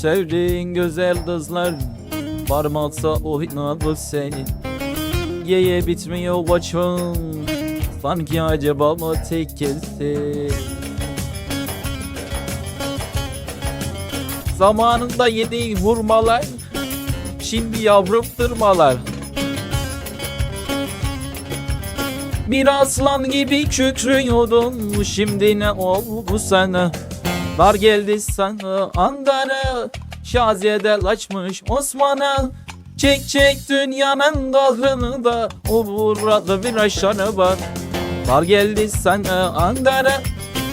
sevdiğin güzel kızlar Varmazsa oynadı seni? Yeye bitmiyor başım Sanki acaba mı tek kesin Zamanında yediğin hurmalar Şimdi yavrum tırmalar Bir aslan gibi kükrüyordun Şimdi ne oldu sana Dar geldi sana Ankara Şaziye'de açmış Osman'a. Çek çek dünyanın kahrını da O vurradı bir aşağına bak Dar geldi sana Ankara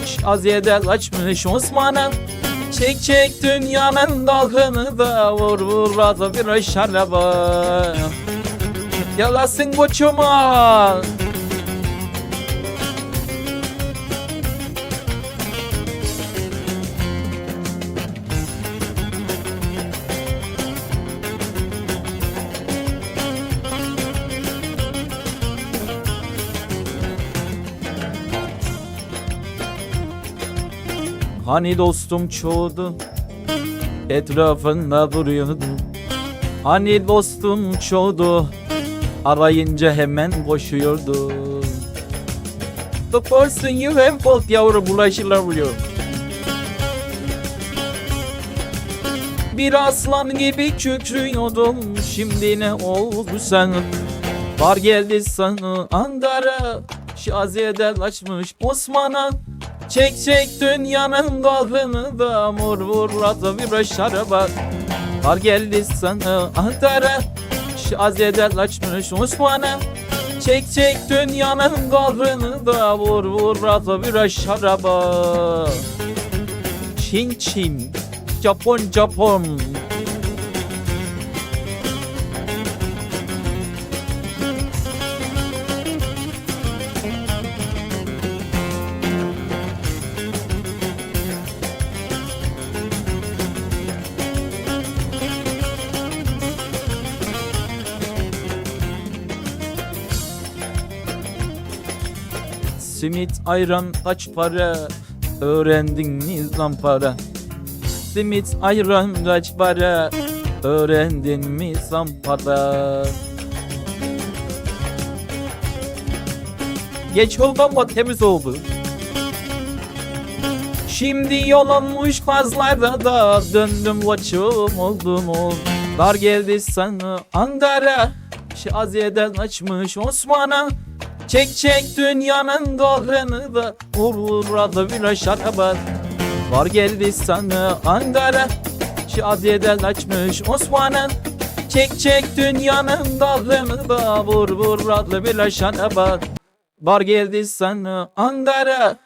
Şaziye'de açmış Osman'a. Çek çek dünyanın dalgını da Vur vurradı bir aşağına bak Yalasın koçuma Hani dostum çoğdu Etrafında duruyordu. Hani dostum çoğdu Arayınca hemen koşuyordu. The person you have fault yavrum bulaşırlar vuruyor Bir aslan gibi kükrüyordum Şimdi ne oldu sen Var geldi sana Ankara Şaziye'den açmış Osman'a Çek çek dünyanın dalını da Mur vur atı bir şaraba. Var geldi sana Ankara Şaziye'den açmış Osman'a. Çek çek dünyanın dalını da Vur vur atı bir şaraba. Çin Çin Japon Japon Simit ayran kaç para? Öğrendin mi zampara Simit ayran kaç para? Öğrendin mi zampara Geç oldu ama temiz oldu. Şimdi yol olmuş fazlarda da Döndüm koçum oldum ol Dar geldi sana Ankara. Şaziye'den açmış Osman'a Çek çek dünyanın dalını da Vur adı bir şaraba Var geldi sana Ankara Şaziye'den açmış Osman'a Çek çek dünyanın dalını da Vur vur adlı bir şaraba Var geldi sana Ankara